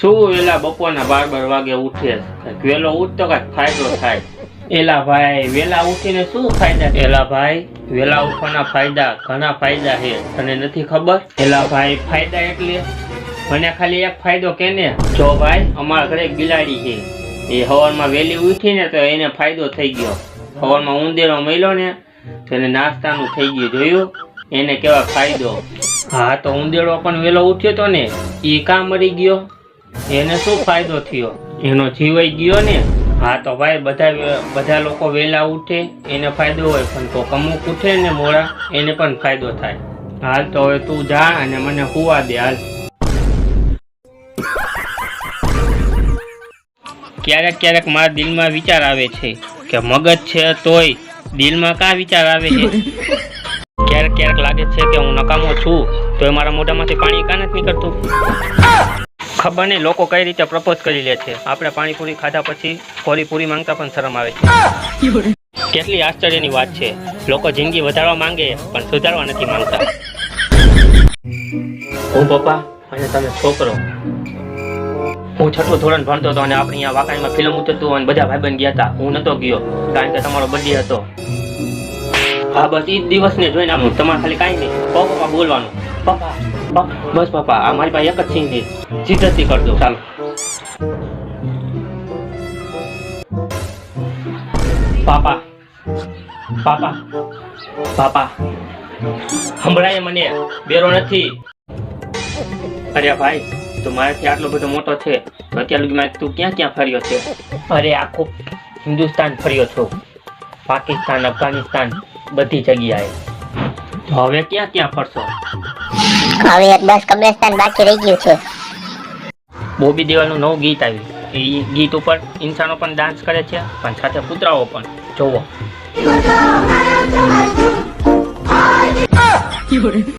શું વેલા વેલા ખાલી એક ફાયદો કેને જો ભાઈ, અમારા ઘરે બિલાડી છે. એ હવારમાં વહેલી ઉઠીને તો એને ફાયદો થઈ ગયો. હવારમાં ઉંદેરો મળ્યો ને, તો એને નાસ્તાનું થઈ ગયું. જોયું? એને કેવા ફાયદો? હા, તો ઉંદેડો પણ વેલો ઉઠ્યો તો ને એ કા મરી ગયો? એને શું ફાયદો થયો? એનો જીવાઈ ગયો ને? હા, તો ભાઈ, બધા બધા લોકો વહેલા ઉઠે, એને ફાયદો હોય, પણ તો અમુક ઉઠે ને મોડા, એને પણ ફાયદો થાય. હાલ તો હવે તું જા અને મને હુવા દે, હાલ. ક્યારેક ક્યારેક મારા દિલમાં વિચાર આવે છે કે મગજ છે તોય દિલમાં કા વિચાર આવે છે? લાગે છે કે હું નકામો છું તો મારા મોઢામાંથી પાણી કાં નથી નીકળતું? ખબર નહીં, લોકો કઈ રીતે પ્રપોઝ કરી લે છે. આપણે પાણીપુરી ખાધા પછી કોરી પૂરી માંગતા પણ શરમ આવે છે. કેટલી આશ્ચર્યની વાત છે. લોકો જિંદગી વધારવા માંગે, પણ સુધારવા નથી માંગતા. હું પપ્પા અને તમે છોકરો. હું છઠ્ઠું ધોરણ ભણતો હતો અને આપણે અહીંયા વાકાણીમાં ફિલ્મ ઉતરતું અને બધા ભાઈબંધ ગયા હતા. હું નતો ગયો, કારણ કે તમારો બર્થડે હતો. હા બસ એ દિવસને જોઈને આપણું તમારે ખાલી કાંઈ નહીં. પપ્પા બોલવાનું. પપ્પા બસ પપ્પા, આ મારી પાસે એક જ સિંહ છે. જીતથી કરજો ચાલો. પાપા. પાપા. પાપા. હમણાં મને. બેરો નથી. અરે ભાઈ, તું મારાથી આટલો બધો મોટો છે. તો અત્યાર તું ક્યાં ક્યાં ફર્યો છે? અરે આખું હિન્દુસ્તાન ફર્યો છો. પાકિસ્તાન, અફઘાનિસ્તાન બધી જગ્યાએ. તો હવે ક્યાં ક્યાં ફરશો? હવે એક દસ કબ્રસ્તાન બાકી રહી ગયું છે. બોબી દેવાલનું નવું ગીત આવ્યું. એ ગીત ઉપર ઇન્સાનો પણ ડાન્સ કરે છે પણ સાથે કૂતરાઓ પણ. જોવો.